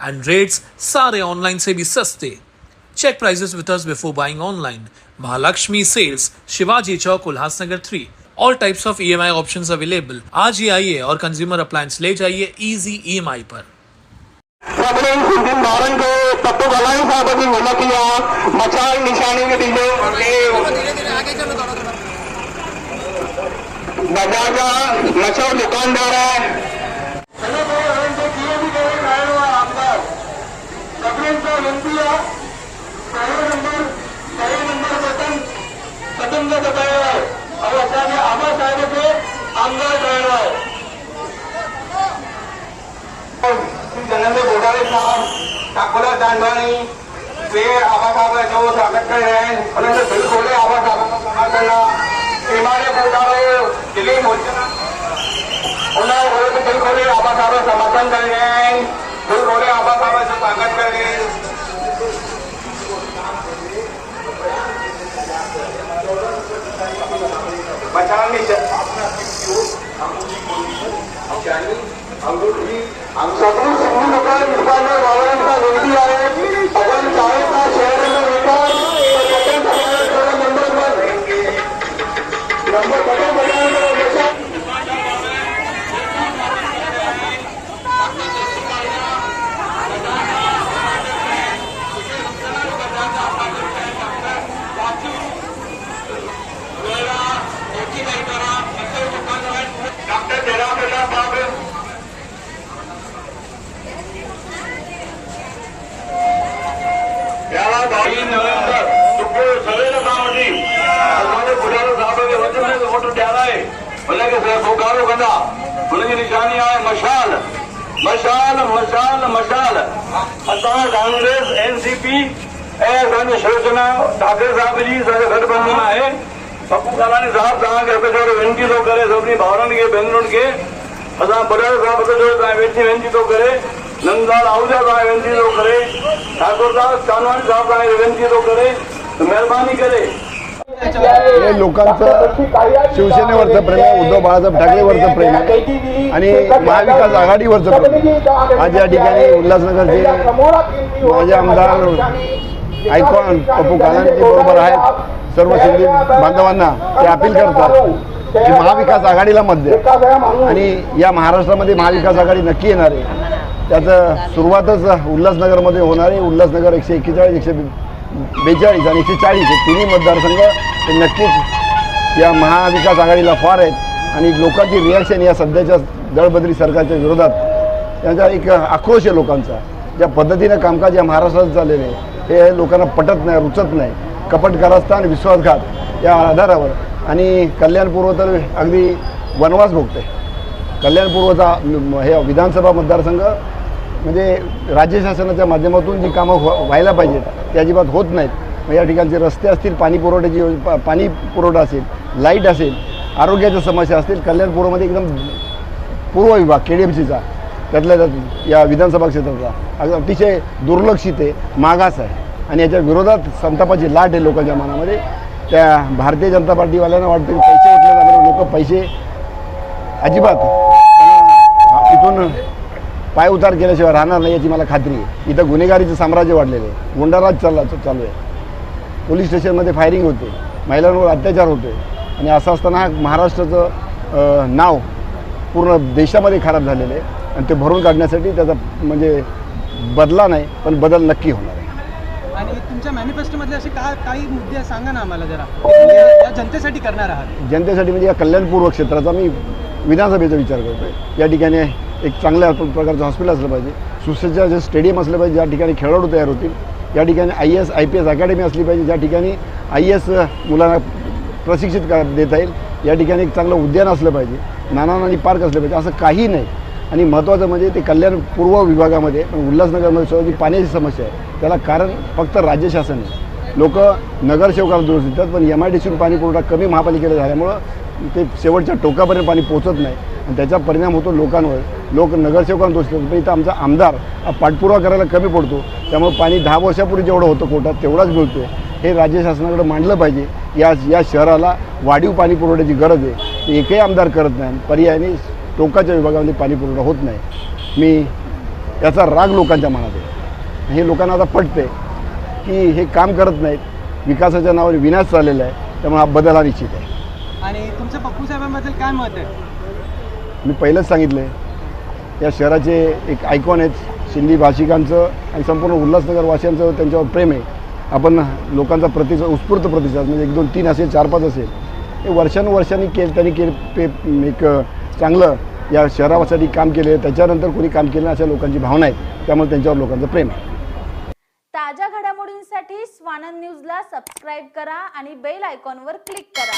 and rates सारे online से भी सस्ते। Check prices with us before buying online Mahalakshmi sales Shivaji Chowk Ulhasnagar three all types of E M I option available आज ही आइए और कंज्यूमर अप्लायंस ले जाइए इजी ई एम आई पर। सभिनी सिंधियुनि ॿारनि खे बाज़ार जा मचो दुकानदार जो स्वागत कर रहे हैं उन्होंने दिल खोले आबा साहब का समा करना شوسينا ٺاڪري صاحب جي پپو ڪالاني ڪري سڀني ڀائرن کي ڀينرن کي اسان بڙهاري صاحب وينتي ٿو ڪري नंदलाल आहूजा तव्हांखे वेनती थो करे. ठाकुर दास चांदवानी साहिब तव्हांखे वेनती थो करे. महिरबानी करे. हे लोकांचं शिवसेनेवरचं प्रेम आहे उद्धव बाळासाहेब ठाकरेवरचं प्रेम आहे. आणि महाविकास आघाडीवरचं प्रेम आज या ठिकाणी उल्हासनगरचे माझे आमदार आयकॉन पप्पू कालांची बरोबर आहेत. सर्व सिंधी बांधवांना ते अपील करतात की महाविकास आघाडीला मत द्या. आणि या महाराष्ट्रामध्ये महाविकास आघाडी नक्की येणार आहे. त्याचं सुरुवातच उल्हासनगरमध्ये होणार आहे उल्हासनगर एकशे एक्केचाळीस एकशे बेचाळीस आणि एकशे चाळीस हे तिन्ही मतदारसंघ हे नक्कीच या महाविकास आघाडीला फार आहेत. आणि लोकांची रिॲक्शन या सध्याच्या दळबद्री सरकारच्या विरोधात त्यांचा एक आक्रोश आहे लोकांचा. ज्या पद्धतीनं कामकाज या महाराष्ट्रात चाललेलं आहे हे लोकांना पटत नाही रुचत नाही. कपट आणि विश्वासघात या आधारावर. आणि कल्याणपूर्व तर अगदी वनवास भोगते कल्याणपूर्वचा हे विधानसभा मतदारसंघ म्हणजे राज्य शासनाच्या माध्यमातून जी कामं व्हा- व्हायला पाहिजेत ती अजिबात होत नाहीत. मग या ठिकाणचे रस्ते असतील पाणी पुरवठ्याची योज- पाणी पुरवठा असेल लाइट असेल आरोग्याच्या समस्या असतील कल्याणपूर्वमध्ये एकदम पूर्व विभाग के डी एम सीचा त्यातल्या त्यात या विधानसभा क्षेत्राचा अगदी अतिशय दुर्लक्षित आहे मागास आहे. आणि याच्या विरोधात संतापाची लाट आहे लोकांच्या मनामध्ये. त्या भारतीय जनता पार्टीवाल्यांना वाटतं की पैसे उठले जाणार लोक पैसे अजिबात. इथून पाय उतार केल्याशिवाय राहणार नाही याची मला खात्री आहे. इथं गुन्हेगारीचं साम्राज्य वाढलेलं आहे. गुंडाराज चालला चालू आहे. पोलीस स्टेशनमध्ये फायरिंग होते. महिलांवर अत्याचार होते आणि असं असताना हा महाराष्ट्राचं नाव पूर्ण देशामध्ये खराब झालेलं आहे. आणि ते भरून काढण्यासाठी त्याचा म्हणजे बदला नाही पण बदल नक्की होणार आहे. आणि तुमच्या मॅनिफेस्टोमधले असे का काही मुद्दे सांगा ना आम्हाला जरा. या जनतेसाठी करणार आहात. जनतेसाठी म्हणजे या कल्याणपूर्व क्षेत्राचा मी विधानसभेचा विचार करतो या ठिकाणी एक चांगल्या प्रकारचं हॉस्पिटल असलं पाहिजे. सुसज्ज जे स्टेडियम असलं पाहिजे ज्या ठिकाणी खेळाडू तयार होतील या ठिकाणी I S I P S academy असली पाहिजे ज्या ठिकाणी आय एस मुलांना प्रशिक्षित का देता येईल या ठिकाणी एक चांगलं उद्यान असलं पाहिजे नाना नानी पार्क असलं पाहिजे असं काही नाही. आणि महत्त्वाचं म्हणजे ते कल्याण पूर्व विभागामध्ये पण उल्हासनगरमध्ये सुद्धा जी पाण्याची समस्या आहे त्याला कारण फक्त राज्य शासन आहे. लोक नगरसेवकाला दोष देतात पण एम आय डी सीतून पाणी पुरवठा कमी महापालिकेला झाल्यामुळं ते शेवटच्या टोकापर्यंत पाणी पोचत नाही. आणि त्याचा परिणाम होतो लोकांवर. लोक नगरसेवकांना दोष देतात. पण इथं आमचा आमदार हा पाठपुरावा करायला कमी पडतो. त्यामुळे पाणी दहा वर्षापूर्वी जेवढं होतं कोटात तेवढाच मिळतो हे राज्य शासनाकडे मांडलं पाहिजे. या या शहराला वाढीव पाणी पुरवठ्याची गरज आहे. ते एकही आमदार करत नाही. पर्यायाने टोकाच्या विभागामध्ये पाणी पुरवठा होत नाही. मी याचा राग लोकांच्या मनात आहे. हे लोकांना आता पटते की हे काम करत नाहीत. विकासाच्या नावाने विनाश चाललेला आहे. त्यामुळे हा बदल हा निश्चित आहे. आणि तुमचं पप्पू साहेबांबद्दल काय मत आहे? मी पहिलंच सांगितलं आहे या शहराचे एक आयकॉन आहेत सिंधी भाषिकांचं आणि संपूर्ण उल्हासनगर वासियांचं त्यांच्यावर प्रेम आहे. आपण लोकांचा प्रतिसाद उत्स्फूर्त प्रतिसाद म्हणजे एक दोन तीन असेल चार पाच असेल हे वर्षानुवर्षांनी के त्यांनी के पे एक चांगलं या शहरासाठी काम केले त्याच्यानंतर कोणी काम केलं अशा लोकांची भावना आहेत त्यामुळे त्यांच्यावर लोकांचं प्रेम आहे. ताज्या घडामोडींसाठी स्वानंद न्यूजला सबस्क्राईब करा आणि बेल आयकॉनवर क्लिक करा.